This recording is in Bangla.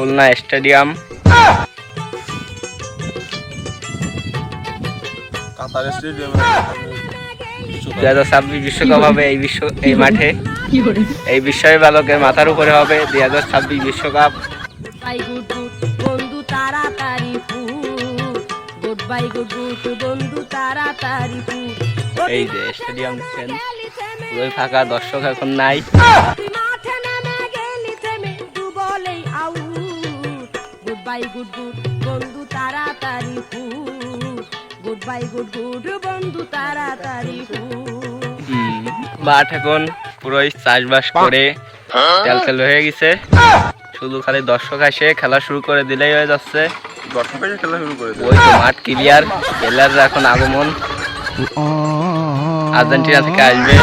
খুলনা স্টেডিয়াম। দু হাজার ছাব্বিশ বিশ্বকাপ হবে এই বিশ্ব এই মাঠে। এই বিস্ময় বালকের মাথার উপরে হবে দুই হাজার ছাব্বিশ বিশ্বকাপ। এই যে স্টেডিয়াম পুরোই ফাঁকা দর্শক এখন নাই। বাই গুড গুড বন্ধু তাড়াতাড়ি ফুট গুড বাই গুড গুড বন্ধু তাড়াতাড়ি ফুট হুম, মাঠ এখন পুরোই চাষবাস করে তেল তেল হয়ে গেছে। শুধু খালি দর্শক আসে খেলা শুরু করে দিলেই হয়ে যাচ্ছে। দর্শক এসে খেলা শুরু করে ওই তো মাঠ ক্লিয়ার প্লেয়াররা এখন আগমন। আর্জেন্টিনা থেকে আসবে।